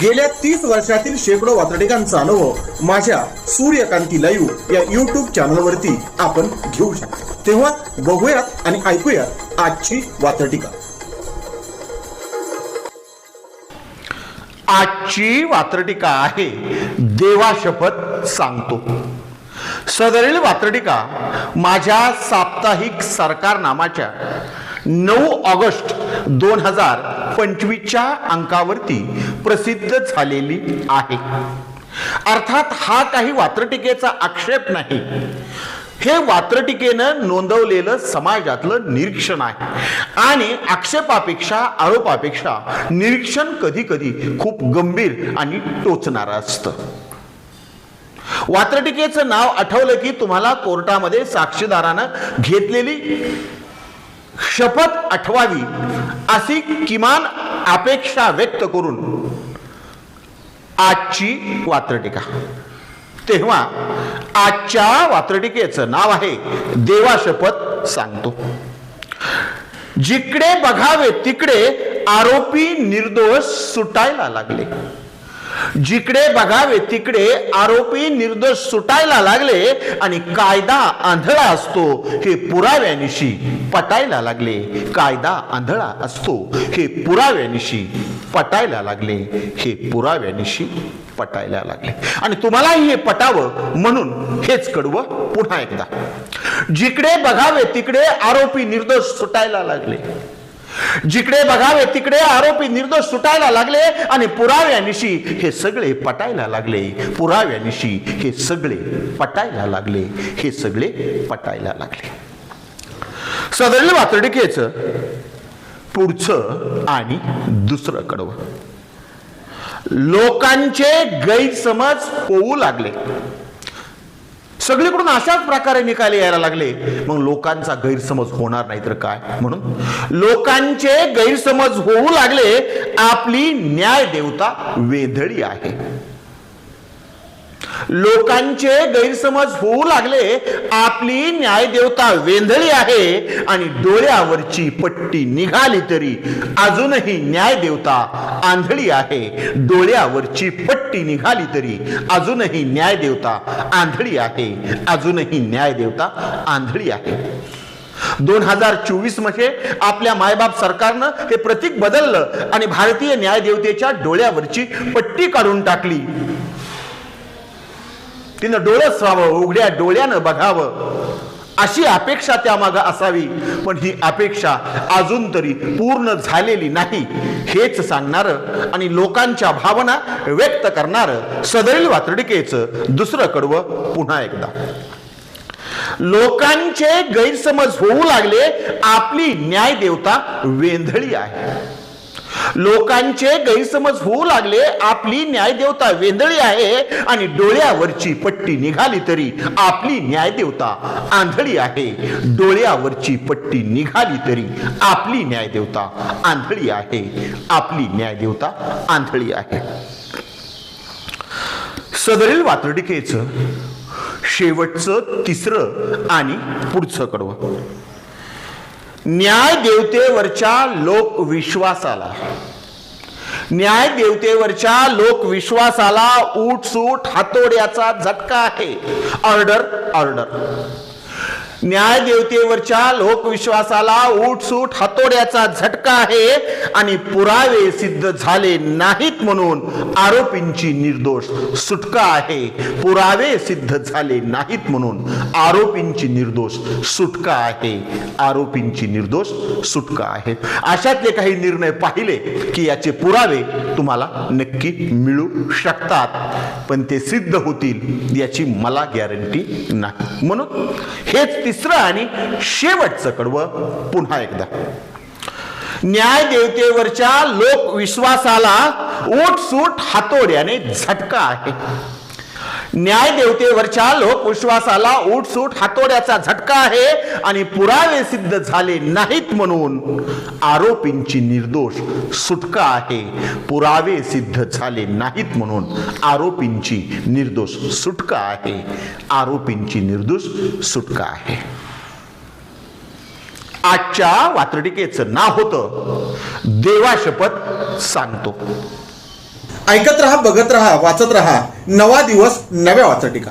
गेल्या तीस वर्षातील शेकडो वातडिकांचा अनुभव माझ्या सूर्यकांती लाईव्ह या युट्यूब चॅनलवरती आपण घेऊ शकतो. तेव्हा बघूयात आणि ऐकूयात आजची वातडिका आजची वात्रटिका आहे देवा शपथ सांगतो. सदरील वात्रटिका माझ्या साप्ताहिक सरकार नामाच्या नऊ ऑगस्ट दोन हजार पंचवीसच्या अंकावरती प्रसिद्ध झालेली आहे. अर्थात हा काही वात्रटिकेचा आक्षेप नाही. हे वात्रटिकेनं नोंदवलेलं समाजातलं निरीक्षण आहे. आणि आक्षेपापेक्षा आरोपापेक्षा निरीक्षण कधी कधी खूप गंभीर आणि टोचणारं असतं. वात्रटिकेचं नाव आठवलं की तुम्हाला कोर्टामध्ये साक्षीदारानं घेतलेली शपथ आठवावी अशी किमान अपेक्षा व्यक्त करून आजची वात्रटिका. तेव्हा आजच्या वात्रटिकेचं नाव आहे देवा शपथ सांगतो. जिकडे बघावे तिकडे आरोपी निर्दोष सुटायला लागले. जिकडे बघावे तिकडे आरोपी निर्दोष सुटायला लागले आणि कायदा आंधळा असतो. हे पुराव्यानिशी पटायला लागले. कायदा आंधळा असतो. हे पुराव्यानिशी पटायला लागले. हे पुराव्यानिशी पटायला लागले. आणि तुम्हालाही हे पटावं म्हणून हेच कडवं पुन्हा एकदा. जिकडे बघावे तिकडे आरोपी निर्दोष सुटायला लागले. जिकडे बघावे तिकडे आरोपी निर्दोष सुटायला लागले आणि पुराव्यानिशी हे सगळे पटायला लागले. पुराव्यानिशी हे सगळे पटायला लागले. हे सगळे पटायला लागले. सदरील वातडिकेचं पुढचं आणि दुसरं कडवं लोकांचे गैरसमज होऊ लागले. सगळीकडून अशाच प्रकारे निकाल यायला लागले. मग लोकांचा गैरसमज होणार नाही तर काय? म्हणून लोकांचे गैरसमज होऊ लागले. आपली न्याय देवता वेधळी आहे. लोकांचे गैरसमज होऊ लागले आपली न्यायदेवता वेंधळी आहे आणि डोळ्यावरची पट्टी निघाली तरी अजूनही न्यायदेवता आंधळी आहे. डोळ्यावरची पट्टी निघाली तरी अजूनही न्यायदेवता आंधळी आहे. अजूनही न्यायदेवता आंधळी आहे. दोन हजार चोवीसमध्ये आपल्या मायबाप सरकारनं हे प्रतीक बदललं आणि भारतीय न्यायदेवतेच्या डोळ्यावरची पट्टी काढून टाकली. तिनं डोळं व्हावं उघड्या डोळ्यानं बघावं. अशी अपेक्षा त्यामागं असावी. पण ही अपेक्षा अजून तरी पूर्ण झालेली नाही. हेच सांगणारं आणि लोकांच्या भावना व्यक्त करणारं सदैल वातडिकेचं दुसरं कडवं पुन्हा एकदा. लोकांचे गैरसमज होऊ लागले. आपली न्याय देवता वेंधळी आहे. लोकांचे गैरसमज होऊ लागले आपली न्यायदेवता वेंदळी आहे आणि डोळ्यावरची पट्टी निघाली तरी आपली न्यायदेवता आंधळी आहे. डोळ्यावरची पट्टी निघाली तरी आपली न्यायदेवता आंधळी आहे. आपली न्यायदेवता आंधळी आहे. सदरील वातर्डिकेचं शेवटचं तिसरं आणि पुढचं कडवं. न्याय देवतेवरच्या लोकविश्वासाला. न्याय देवतेवरच्या लोकविश्वासाला सूट हातोड्याचा झटका आहे. Order order. न्याय देवतेवरच्या लोकविश्वासाला उठसूट हातोड्याचा झटका आहे आणि पुरावे सिद्ध झाले नाहीत म्हणून आरोपींची निर्दोष सुटका आहे. पुरावे सिद्ध झाले नाहीत म्हणून आरोपींची निर्दोष सुटका आहे. आरोपींची निर्दोष सुटका आहे. अशातले काही निर्णय पाहिले की याचे पुरावे तुम्हाला नक्की मिळू शकतात. पण ते सिद्ध होतील याची मला गॅरंटी नाही. म्हणून हेच तिसरं आणि शेवटचं कडवं पुन्हा एकदा. न्याय देवतेवरच्या लोकविश्वासाला ओटसूट हातोड्याने झटका आहे. न्याय देवतेवरच्या लोकविश्वासाला उठसूट हातोड्याचा झटका आहे आणि पुरावे सिद्ध झाले नाहीत म्हणून आरोपींची निर्दोष सुटका आहे. पुरावे सिद्ध झाले नाहीत म्हणून आरोपींची निर्दोष सुटका आहे. आरोपींची निर्दोष सुटका आहे. आजच्या वात्रटिकेचं नाव होतं देवा शपथ सांगतो. ऐकत रहा बघत रहा वाचत रहा. नवा दिवस नव्या वाचटिका.